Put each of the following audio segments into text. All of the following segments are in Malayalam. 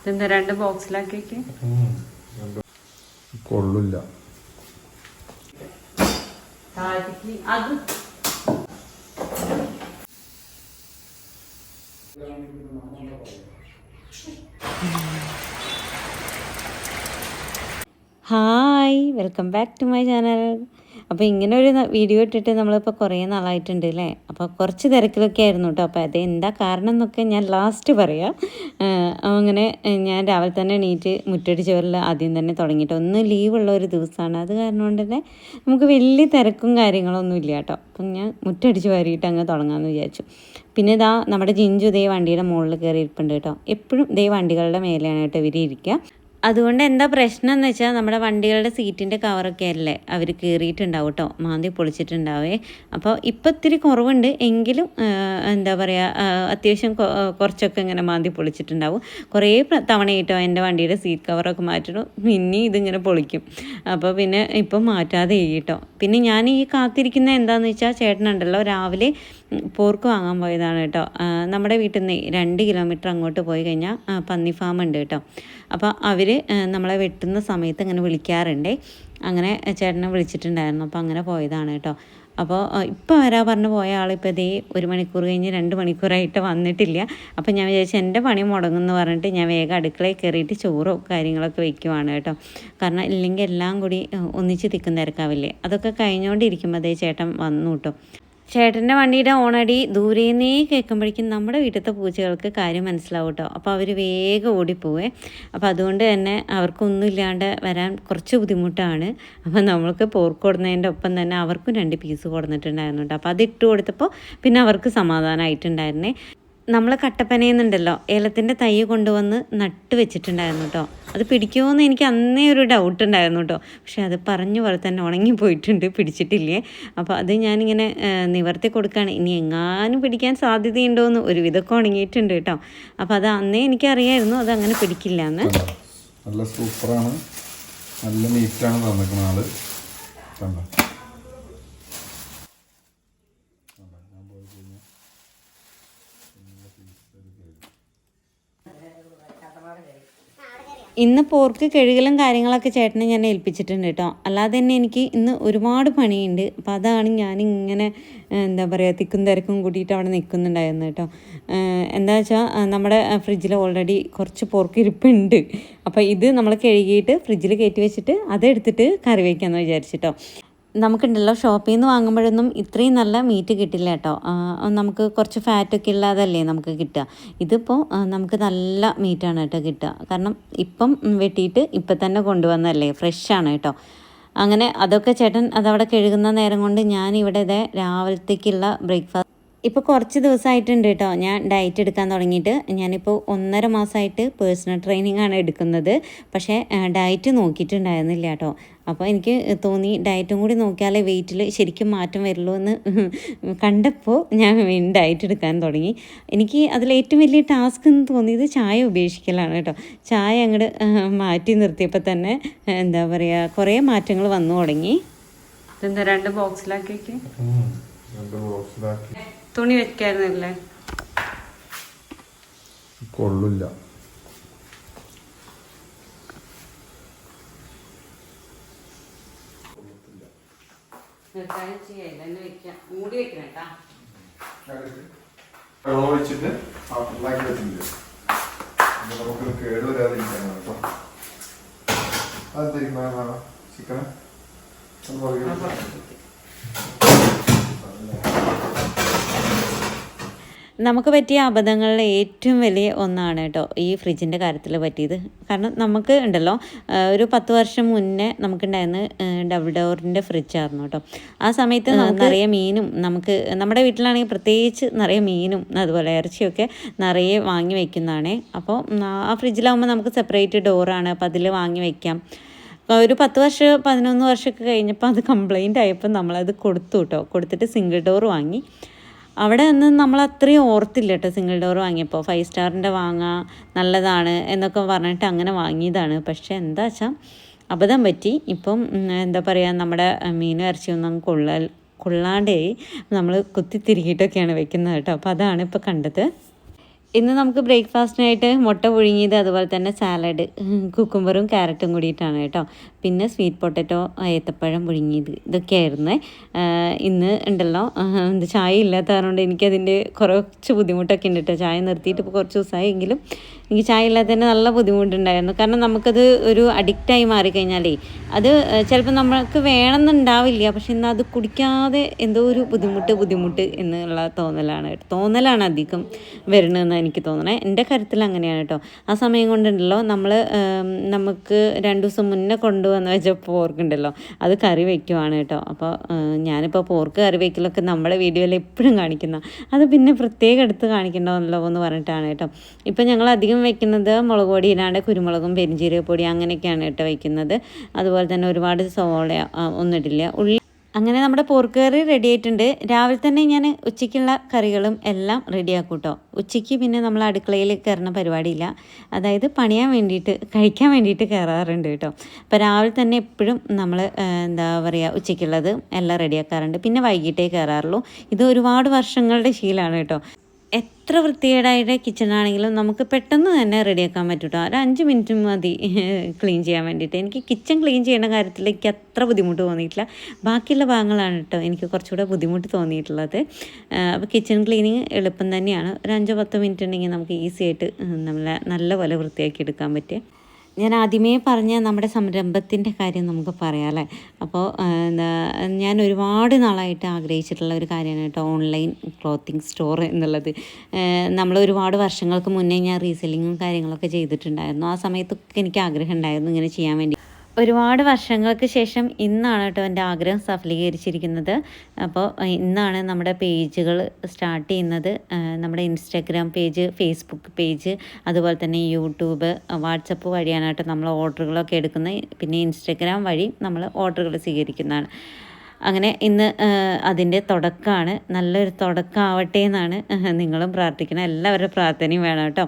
ഇതെന്താ രണ്ട് ബോക്സിലാക്കിയേക്ക് കൊള്ളില്ല. അത്. Hi welcome back to my channel. അപ്പോൾ ഇങ്ങനെ ഒരു വീഡിയോ ഇട്ടിട്ട് നമ്മളിപ്പോൾ കുറേ നാളായിട്ടുണ്ട് അല്ലേ അപ്പോൾ കുറച്ച് തിരക്കിലൊക്കെ ആയിരുന്നു കേട്ടോ അപ്പോൾ അത് എന്താ കാരണം എന്നൊക്കെ ഞാൻ ലാസ്റ്റ് പറയാം. അങ്ങനെ ഞാൻ രാവിലെ തന്നെ എണീറ്റ് മുറ്റടിച്ച് വരൽ ആദ്യം തന്നെ തുടങ്ങിയിട്ട്. ഒന്ന് ലീവുള്ള ഒരു ദിവസമാണ് അത് കാരണം കൊണ്ട് തന്നെ നമുക്ക് വലിയ തിരക്കും കാര്യങ്ങളൊന്നും ഇല്ല കേട്ടോ അപ്പം ഞാൻ മുറ്റടിച്ച് വാരിയിട്ട് അങ്ങ് തുടങ്ങാമെന്ന് വിചാരിച്ചു. പിന്നെ ഇതാ നമ്മുടെ ജിഞ്ചു ദേ വണ്ടിയുടെ മുകളിൽ കയറി ഇരിപ്പുണ്ട് കേട്ടോ എപ്പോഴും ദേ വണ്ടികളുടെ മേലെയാണ് കേട്ടോ ഇവർ ഇരിക്കുക അതുകൊണ്ട് എന്താ പ്രശ്നം എന്ന് വെച്ചാൽ നമ്മുടെ വണ്ടികളുടെ സീറ്റിന്റെ കവറൊക്കെ അല്ലേ? അവർ കീറിയിട്ടുണ്ടാവും കേട്ടോ മാന്തി പൊളിച്ചിട്ടുണ്ടാവേ. അപ്പോൾ ഇപ്പം ഇത്തിരി കുറവുണ്ട്. എങ്കിലും എന്താ പറയുക അത്യാവശ്യം കുറച്ചൊക്കെ ഇങ്ങനെ മാന്തി പൊളിച്ചിട്ടുണ്ടാവും. കുറേ പ്ര- തവണ കേട്ടോ എന്റെ വണ്ടിയുടെ സീറ്റ് കവറൊക്കെ മാറ്റണം പിന്നെ ഇതിങ്ങനെ പൊളിക്കും. അപ്പോൾ പിന്നെ ഇപ്പം മാറ്റാതെ കേട്ടോ പിന്നെ ഞാൻ ഈ കാത്തിരിക്കുന്ന എന്താണെന്ന് വെച്ചാൽ ചേട്ടനുണ്ടല്ലോ രാവിലെ പോർക്ക് വാങ്ങാൻ പോയതാണ് കേട്ടോ നമ്മുടെ വീട്ടിൽ നിന്ന് രണ്ട് കിലോമീറ്റർ അങ്ങോട്ട് പോയി കഴിഞ്ഞാൽ പന്നി ഫാം ഉണ്ട് കേട്ടോ അപ്പോൾ അവർ നമ്മളെ വെട്ടുന്ന സമയത്ത് ഇങ്ങനെ വിളിക്കാറുണ്ട്. അങ്ങനെ ചേട്ടനെ വിളിച്ചിട്ടുണ്ടായിരുന്നു. അപ്പോൾ അങ്ങനെ പോയതാണ് കേട്ടോ. അപ്പോൾ ഇപ്പോൾ വരാ പറഞ്ഞു പോയ ആളിപ്പോൾ ഇതേ ഒരു മണിക്കൂർ കഴിഞ്ഞ് രണ്ട് മണിക്കൂറായിട്ട് വന്നിട്ടില്ല. അപ്പോൾ ഞാൻ വിചാരിച്ചു എന്റെ പണി മുടങ്ങുമെന്ന് പറഞ്ഞിട്ട് ഞാൻ വേഗം അടുക്കളയിൽ കയറിയിട്ട് ചോറോ കാര്യങ്ങളൊക്കെ വെക്കുവാണ് കേട്ടോ. കാരണം ഇല്ലെങ്കിൽ എല്ലാം കൂടി ഒന്നിച്ച് തിക്കും തിരക്കാവില്ലേ? അതൊക്കെ കഴിഞ്ഞുകൊണ്ടിരിക്കുമ്പോൾ അതേ ചേട്ടൻ വന്നു കേട്ടോ. ചേട്ടന്റെ വണ്ടിയുടെ ഓണടി ദൂരേന്നേ കേൾക്കുമ്പോഴേക്കും നമ്മുടെ വീട്ടിലത്തെ പൂച്ചകൾക്ക് കാര്യം മനസ്സിലാവും കേട്ടോ അപ്പോൾ അവർ വേഗം ഓടിപ്പോവേ. അപ്പോൾ അതുകൊണ്ട് തന്നെ അവർക്കൊന്നും ഇല്ലാണ്ട് വരാൻ കുറച്ച് ബുദ്ധിമുട്ടാണ്. അപ്പോൾ നമ്മൾക്ക് പോർക്ക് കൊടുന്നതിന്റെ ഒപ്പം തന്നെ അവർക്കും രണ്ട് പീസ് കൊടുത്തിട്ടുണ്ടായിരുന്നു കേട്ടോ അപ്പോൾ അത് ഇട്ട് കൊടുത്തപ്പോൾ പിന്നെ അവർക്ക് സമാധാനമായിട്ടുണ്ടായിരുന്നേ നമ്മൾ കട്ടപ്പനയുന്നുണ്ടല്ലോ ഏലത്തിന്റെ തൈ കൊണ്ടുവന്ന് നട്ട് വെച്ചിട്ടുണ്ടായിരുന്നു കേട്ടോ അത് പിടിക്കുമോയെന്ന് എനിക്ക് അന്നേ ഒരു ഡൗട്ട് ഉണ്ടായിരുന്നു കേട്ടോ പക്ഷേ അത് പറഞ്ഞ പോലെ തന്നെ ഉണങ്ങി പോയിട്ടുണ്ട് പിടിച്ചിട്ടില്ലേ? അപ്പോൾ അത് ഞാനിങ്ങനെ നിവർത്തി കൊടുക്കുകയാണ് ഇനി എങ്ങാനും പിടിക്കാൻ സാധ്യതയുണ്ടോ എന്ന് ഒരുവിധമൊക്കെ ഉണങ്ങിയിട്ടുണ്ട് കേട്ടോ അപ്പോൾ അത് അന്നേ എനിക്കറിയായിരുന്നു അത് അങ്ങനെ പിടിക്കില്ല എന്ന് നല്ല സൂപ്പറാണ്. നല്ല നീറ്റാണ് തന്നിരിക്കുന്ന ആൾ. കണ്ടോ? ഇന്ന് പോർക്ക് കഴുകലും കാര്യങ്ങളൊക്കെ ചേട്ടനെ ഞാൻ ഏൽപ്പിച്ചിട്ടുണ്ട് കേട്ടോ. അല്ലാതെ തന്നെ എനിക്ക് ഇന്ന് ഒരുപാട് പണിയുണ്ട്. അപ്പോൾ അതാണ് ഞാൻ ഇങ്ങനെ എന്താ പറയുക തിക്കും തിരക്കും കൂട്ടിയിട്ട് അവിടെ നിൽക്കുന്നുണ്ടായിരുന്നു കേട്ടോ. എന്താ വെച്ചാൽ നമ്മുടെ ഫ്രിഡ്ജിൽ ഓൾറെഡി കുറച്ച് പോർക്ക് ഇരിപ്പുണ്ട്. അപ്പോൾ ഇത് നമ്മൾ കഴുകിയിട്ട് ഫ്രിഡ്ജിൽ കയറ്റി വെച്ചിട്ട് അതെടുത്തിട്ട് കറി വയ്ക്കാമെന്ന് വിചാരിച്ചിട്ടോ. നമുക്കുണ്ടല്ലോ ഷോപ്പിൽ നിന്ന് വാങ്ങുമ്പോഴൊന്നും ഇത്രയും നല്ല മീറ്റ് കിട്ടില്ല കേട്ടോ. നമുക്ക് കുറച്ച് ഫാറ്റൊക്കെ ഇല്ലാതല്ലേ നമുക്ക് കിട്ടുക. ഇതിപ്പോൾ നമുക്ക് നല്ല മീറ്റാണ് കേട്ടോ കിട്ടുക. കാരണം ഇപ്പം വെട്ടിയിട്ട് ഇപ്പം തന്നെ കൊണ്ടുവന്നല്ലേ ഫ്രഷാണ് കേട്ടോ. അങ്ങനെ അതൊക്കെ ചേട്ടൻ അതവിടെ കഴുകുന്ന നേരം കൊണ്ട് ഞാൻ ഇവിടെ ഇതേ രാവിലത്തേക്കുള്ള ബ്രേക്ക്ഫാസ്റ്റ് ഇപ്പോൾ കുറച്ച് ദിവസമായിട്ടുണ്ട് കേട്ടോ. ഞാൻ ഡയറ്റ് എടുക്കാൻ തുടങ്ങിയിട്ട് ഞാനിപ്പോൾ ഒന്നര മാസമായിട്ട് പേഴ്സണൽ ട്രെയിനിങ് ആണ് എടുക്കുന്നത്. പക്ഷേ ഡയറ്റ് നോക്കിയിട്ടുണ്ടായിരുന്നില്ല കേട്ടോ. അപ്പോൾ എനിക്ക് തോന്നി ഡയറ്റും കൂടി നോക്കിയാലേ വെയിറ്റിൽ ശരിക്കും മാറ്റം വരുള്ളൂ എന്ന് കണ്ടപ്പോൾ ഞാൻ വീണ്ടും ഡയറ്റ് എടുക്കാൻ തുടങ്ങി. എനിക്ക് അതിൽ ഏറ്റവും വലിയ ടാസ്ക് എന്ന് തോന്നിയത് ചായ ഉപേക്ഷിക്കലാണ് കേട്ടോ. ചായ അങ്ങോട്ട് മാറ്റി നിർത്തിയപ്പോൾ തന്നെ എന്താ പറയുക കുറേ മാറ്റങ്ങൾ വന്നു തുടങ്ങി. ഇതെന്താ രണ്ട് ബോക്സിലാക്കിയൊക്കെ രണ്ട് ബോക്സിലാക്കി തുണി വെക്കായിരുന്നല്ലേ? കൊള്ളില്ല. മൂടി വെക്കണം കേട്ടോ. വെള്ളം ഒഴിച്ചിട്ട് ഉണ്ടാക്കി വെച്ചിട്ടുണ്ട്. ഇത് നമുക്ക് കേട് വരാതിരിക്കാനാണ് കേട്ടോ. അതെന്താ ചിക്കന് അത് പറയുക നമുക്ക് പറ്റിയ അബദ്ധങ്ങളിൽ ഏറ്റവും വലിയ ഒന്നാണ് കേട്ടോ ഈ ഫ്രിഡ്ജിന്റെ കാര്യത്തിൽ പറ്റിയത്. കാരണം നമുക്ക് ഉണ്ടല്ലോ ഒരു പത്ത് വർഷം മുന്നേ നമുക്കുണ്ടായിരുന്ന ഡബിൾ ഡോറിന്റെ ഫ്രിഡ്ജായിരുന്നു കേട്ടോ. ആ സമയത്ത് നിറയെ മീനും നമുക്ക് നമ്മുടെ വീട്ടിലാണെങ്കിൽ പ്രത്യേകിച്ച് നിറയെ മീനും അതുപോലെ ഇറച്ചിയൊക്കെ നിറയെ വാങ്ങി വയ്ക്കുന്നതാണ് അപ്പോൾ ആ ഫ്രിഡ്ജിലാവുമ്പോൾ നമുക്ക് സെപ്പറേറ്റ് ഡോറാണ് അപ്പോൾ അതിൽ വാങ്ങി വെക്കാം. ഒരു പത്ത് വർഷം പതിനൊന്ന് വർഷമൊക്കെ കഴിഞ്ഞപ്പോൾ അത് കംപ്ലൈന്റ് ആയപ്പോൾ നമ്മളത് കൊടുത്തു കേട്ടോ. കൊടുത്തിട്ട് സിംഗിൾ ഡോർ വാങ്ങി. അവിടെ നിന്ന് നമ്മൾ അത്രയും ഓർത്തില്ല കേട്ടോ സിംഗിൾ ഡോർ വാങ്ങിയപ്പോൾ ഫൈവ് സ്റ്റാറിന്റെ വാങ്ങാം നല്ലതാണ് എന്നൊക്കെ പറഞ്ഞിട്ട് അങ്ങനെ വാങ്ങിയതാണ്. പക്ഷേ എന്താ വെച്ചാൽ അബദ്ധം പറ്റി. ഇപ്പം എന്താ പറയുക നമ്മുടെ മീനും ഇറച്ചിയൊന്നും കൊള്ള കൊള്ളാണ്ടേ നമ്മൾ കുത്തി തിരികിയിട്ടൊക്കെയാണ് വെക്കുന്നത് കേട്ടോ അപ്പോൾ അതാണ് ഇപ്പോൾ കണ്ടത്. ഇന്ന് നമുക്ക് ബ്രേക്ക്ഫാസ്റ്റിനായിട്ട് മുട്ട പുഴുങ്ങിയത് അതുപോലെ തന്നെ സാലഡ് കുക്കുംബറും ക്യാരറ്റും കൂടിയിട്ടാണ് കേട്ടോ പിന്നെ സ്വീറ്റ് പൊട്ടറ്റോ ഏത്തപ്പഴം പുഴുങ്ങിയത് ഇതൊക്കെയായിരുന്നു. ഇന്ന് ഉണ്ടല്ലോ എന്ത് ചായ ഇല്ലാത്ത കാരണം കൊണ്ട് എനിക്കതിന്റെ കുറച്ച് ബുദ്ധിമുട്ടൊക്കെ ഉണ്ട് കേട്ടോ ചായ നിർത്തിയിട്ട് ഇപ്പോൾ കുറച്ച് ദിവസമായി എങ്കിലും എനിക്ക് ചായ ഇല്ലാത്തതിന് നല്ല ബുദ്ധിമുട്ടുണ്ടായിരുന്നു. കാരണം നമുക്കത് ഒരു അഡിക്റ്റായി മാറിക്കഴിഞ്ഞാലേ അത് ചിലപ്പോൾ നമ്മൾക്ക് വേണമെന്നുണ്ടാവില്ല. പക്ഷെ ഇന്ന് അത് കുടിക്കാതെ എന്തോ ഒരു ബുദ്ധിമുട്ട് ബുദ്ധിമുട്ട് എന്നുള്ള തോന്നലാണ് കേട്ടോ. തോന്നലാണ് അധികം വരണമെന്ന് എനിക്ക് തോന്നണേ. എന്റെ കാര്യത്തിൽ അങ്ങനെയാണ് കേട്ടോ ആ സമയം കൊണ്ടുണ്ടല്ലോ നമ്മൾ നമുക്ക് രണ്ട് ദിവസം മുന്നേ കൊണ്ടുവന്ന് പോർക്ക് ഉണ്ടല്ലോ അത് കറി വയ്ക്കുവാണ് കേട്ടോ. അപ്പോൾ ഞാനിപ്പോൾ പോർക്ക് കറി വയ്ക്കലൊക്കെ നമ്മുടെ വീഡിയോയിൽ എപ്പോഴും കാണിക്കുന്ന. അത് പിന്നെ പ്രത്യേകം എടുത്ത് കാണിക്കണ്ടല്ലോ എന്ന് പറഞ്ഞിട്ടാണ് കേട്ടോ. ഇപ്പം ഞങ്ങൾ അധികം വെക്കുന്നത് മുളക് പൊടി ഇല്ലാണ്ട് കുരുമുളകും പെരിഞ്ചീരകപ്പൊടി അങ്ങനെയൊക്കെയാണ് കേട്ടോ വയ്ക്കുന്നത് അതുപോലെ തന്നെ ഒരുപാട് സോള ഒന്നും ഇടില്ല. ഉള്ളി അങ്ങനെ നമ്മുടെ പോർക്ക് കറി റെഡി ആയിട്ടുണ്ട്. രാവിലെ തന്നെ ഞാൻ ഉച്ചയ്ക്കുള്ള കറികളും എല്ലാം റെഡിയാക്കും കേട്ടോ ഉച്ചയ്ക്ക് പിന്നെ നമ്മൾ അടുക്കളയിൽ കയറുന്ന പരിപാടിയില്ല. അതായത് പണിയാൻ വേണ്ടിയിട്ട് കഴിക്കാൻ വേണ്ടിയിട്ട് കയറാറുണ്ട് കേട്ടോ അപ്പോൾ രാവിലെ തന്നെ എപ്പോഴും നമ്മൾ എന്താ പറയുക ഉച്ചയ്ക്കുള്ളത് എല്ലാം റെഡിയാക്കാറുണ്ട് പിന്നെ വൈകിട്ടേ കയറാറുള്ളൂ. ഇത് ഒരുപാട് വർഷങ്ങളുടെ ശീലമാണ് കേട്ടോ എത്ര വൃത്തികേടായിട്ട് കിച്ചണാണെങ്കിലും നമുക്ക് പെട്ടെന്ന് തന്നെ റെഡിയാക്കാൻ പറ്റും കേട്ടോ ഒരു അഞ്ച് മിനിറ്റ് മതി ക്ലീൻ ചെയ്യാൻ വേണ്ടിയിട്ട്. എനിക്ക് കിച്ചൺ ക്ലീൻ ചെയ്യുന്ന കാര്യത്തിൽ എനിക്ക് അത്ര ബുദ്ധിമുട്ട് തോന്നിയിട്ടില്ല. ബാക്കിയുള്ള ഭാഗങ്ങളാണ് കേട്ടോ എനിക്ക് കുറച്ചുകൂടെ ബുദ്ധിമുട്ട് തോന്നിയിട്ടുള്ളത്. അപ്പോൾ കിച്ചൺ ക്ലീനിങ് എളുപ്പം തന്നെയാണ്. ഒരു അഞ്ചോ പത്തോ മിനിറ്റ് ഉണ്ടെങ്കിൽ നമുക്ക് ഈസി ആയിട്ട് നമ്മളെ നല്ലപോലെ വൃത്തിയാക്കി എടുക്കാൻ പറ്റും ഞാൻ ആദ്യമേ പറഞ്ഞ നമ്മുടെ സംരംഭത്തിന്റെ കാര്യം നമുക്ക് പറയാം അല്ലേ? അപ്പോൾ ഞാൻ ഒരുപാട് നാളായിട്ട് ആഗ്രഹിച്ചിട്ടുള്ള ഒരു കാര്യമാണ് കേട്ടോ ഓൺലൈൻ ക്ലോത്തിങ് സ്റ്റോർ എന്നുള്ളത്. നമ്മൾ ഒരുപാട് വർഷങ്ങൾക്ക് മുന്നേ ഞാൻ റീസെല്ലിങ്ങും കാര്യങ്ങളൊക്കെ ചെയ്തിട്ടുണ്ടായിരുന്നു. ആ സമയത്തൊക്കെ എനിക്ക് ആഗ്രഹം ഉണ്ടായിരുന്നു ഇങ്ങനെ ചെയ്യാൻ വേണ്ടി. ഒരുപാട് വർഷങ്ങൾക്ക് ശേഷം ഇന്നാണ് കേട്ടോ എന്റെ ആഗ്രഹം സഫലീകരിച്ചിരിക്കുന്നത്. അപ്പോൾ ഇന്നാണ് നമ്മുടെ പേജുകൾ സ്റ്റാർട്ട് ചെയ്യുന്നത്. നമ്മുടെ ഇൻസ്റ്റാഗ്രാം പേജ് ഫേസ്ബുക്ക് പേജ് അതുപോലെ തന്നെ യൂട്യൂബ് വാട്സപ്പ് വഴിയാണ് കേട്ടോ നമ്മൾ ഓർഡറുകളൊക്കെ എടുക്കുന്നത്. പിന്നെ ഇൻസ്റ്റാഗ്രാം വഴി നമ്മൾ ഓർഡറുകൾ സ്വീകരിക്കുന്നതാണ്. അങ്ങനെ ഇന്ന് അതിന്റെ തുടക്കമാണ്. നല്ലൊരു തുടക്കമാവട്ടെ എന്നാണ് നിങ്ങളും പ്രാർത്ഥിക്കണം എല്ലാവരുടെ പ്രാർത്ഥനയും വേണം കേട്ടോ.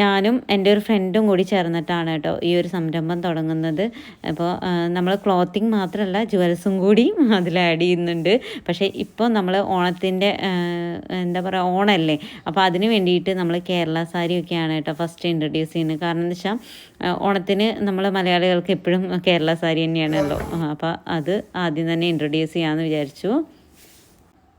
ഞാനും എന്റെ ഒരു ഫ്രണ്ടും കൂടി ചേർന്നിട്ടാണ് കേട്ടോ ഈ ഒരു സംരംഭം തുടങ്ങുന്നത്. അപ്പോൾ നമ്മൾ ക്ലോത്തിങ് മാത്രമല്ല ജുവൽസും കൂടി അതിൽ ആഡ് ചെയ്യുന്നുണ്ട്. പക്ഷേ ഇപ്പോൾ നമ്മൾ ഓണത്തിന്റെ എന്താ പറയുക ഓണമല്ലേ? അപ്പോൾ അതിന് വേണ്ടിയിട്ട് നമ്മൾ കേരള സാരിയൊക്കെയാണ് കേട്ടോ ഫസ്റ്റ് ഇൻട്രൊഡ്യൂസ് ചെയ്യുന്നത്. കാരണം എന്ന് വെച്ചാൽ ഓണത്തിന് നമ്മൾ മലയാളികൾക്ക് എപ്പോഴും കേരള സാരി തന്നെയാണല്ലോ. അപ്പോൾ അത് ആദ്യം തന്നെ ഇൻട്രൊഡ്യൂസ് ചെയ്യാമെന്ന് വിചാരിച്ചു.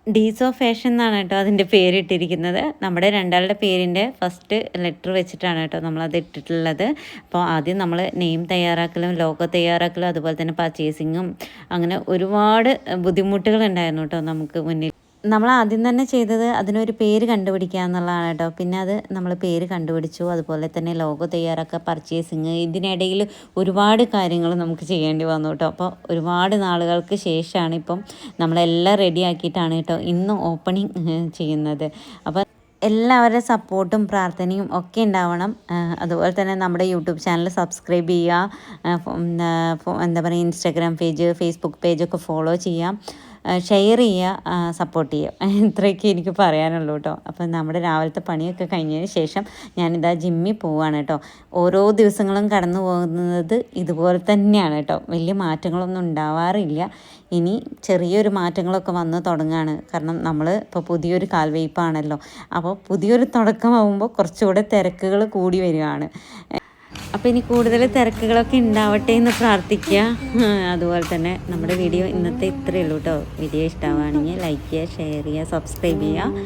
ഡീസോ ഫാഷൻ എന്നാണ് കേട്ടോ അതിന്റെ പേരിട്ടിരിക്കുന്നത്. നമ്മുടെ രണ്ടാളുടെ പേരിന്റെ ഫസ്റ്റ് ലെറ്റർ വെച്ചിട്ടാണ് കേട്ടോ നമ്മളത് ഇട്ടിട്ടുള്ളത്. അപ്പോൾ ആദ്യം നമ്മൾ നെയിം തയ്യാറാക്കലും ലോഗോ തയ്യാറാക്കലും അതുപോലെ തന്നെ പർച്ചേസിങ്ങും അങ്ങനെ ഒരുപാട് ബുദ്ധിമുട്ടുകൾ ഉണ്ടായിരുന്നു കേട്ടോ നമുക്ക് മുന്നിൽ. നമ്മൾ ആദ്യം തന്നെ ചെയ്തത് അതിനൊരു പേര് കണ്ടുപിടിക്കുക എന്നുള്ളതാണ് കേട്ടോ. പിന്നെ അത് നമ്മൾ പേര് കണ്ടുപിടിച്ചു. അതുപോലെ തന്നെ ലോഗോ തയ്യാറാക്കുക പർച്ചേസിങ് ഇതിനിടയിൽ ഒരുപാട് കാര്യങ്ങൾ നമുക്ക് ചെയ്യേണ്ടി വന്നു കേട്ടോ. അപ്പോൾ ഒരുപാട് നാളുകൾക്ക് ശേഷമാണ് ഇപ്പം നമ്മളെല്ലാം റെഡിയാക്കിയിട്ടാണ് കേട്ടോ ഇന്ന് ഓപ്പണിങ് ചെയ്യുന്നത്. അപ്പോൾ എല്ലാവരുടെ സപ്പോർട്ടും പ്രാർത്ഥനയും ഒക്കെ ഉണ്ടാവണം. അതുപോലെ തന്നെ നമ്മുടെ യൂട്യൂബ് ചാനൽ സബ്സ്ക്രൈബ് ചെയ്യുക. എന്താ പറയുക ഇൻസ്റ്റാഗ്രാം പേജ് ഫേസ്ബുക്ക് പേജൊക്കെ ഫോളോ ചെയ്യാം. ഷെയർ ചെയ്യുക സപ്പോർട്ട് ചെയ്യുക. ഇത്രയൊക്കെ എനിക്ക് പറയാനുള്ളൂ കേട്ടോ അപ്പം നമ്മുടെ രാവിലത്തെ പണിയൊക്കെ കഴിഞ്ഞതിന് ശേഷം ഞാനിതാ ജിമ്മിൽ പോവുകയാണ് കേട്ടോ ഓരോ ദിവസങ്ങളും കടന്നു പോകുന്നത് ഇതുപോലെ തന്നെയാണ് കേട്ടോ വലിയ മാറ്റങ്ങളൊന്നും ഉണ്ടാവാറില്ല. ഇനി ചെറിയൊരു മാറ്റങ്ങളൊക്കെ വന്ന് തുടങ്ങുകയാണ് കാരണം നമ്മൾ ഇപ്പോൾ പുതിയൊരു കാൽവയ്പ്പാണല്ലോ. അപ്പോൾ പുതിയൊരു തുടക്കമാകുമ്പോൾ കുറച്ചുകൂടെ തിരക്കുകൾ കൂടി വരികയാണ് അപ്പോൾ ഇനി കൂടുതൽ തിരക്കുകളൊക്കെ ഉണ്ടാവട്ടെ എന്ന് പ്രാർത്ഥിക്കുക. അതുപോലെ തന്നെ നമ്മുടെ വീഡിയോ ഇന്നത്തെ ഇത്രയേ ഉള്ളൂ കേട്ടോ. വീഡിയോ ഇഷ്ടമാവുകയാണെങ്കിൽ ലൈക്ക് ചെയ്യുക ഷെയർ ചെയ്യുക സബ്സ്ക്രൈബ് ചെയ്യുക.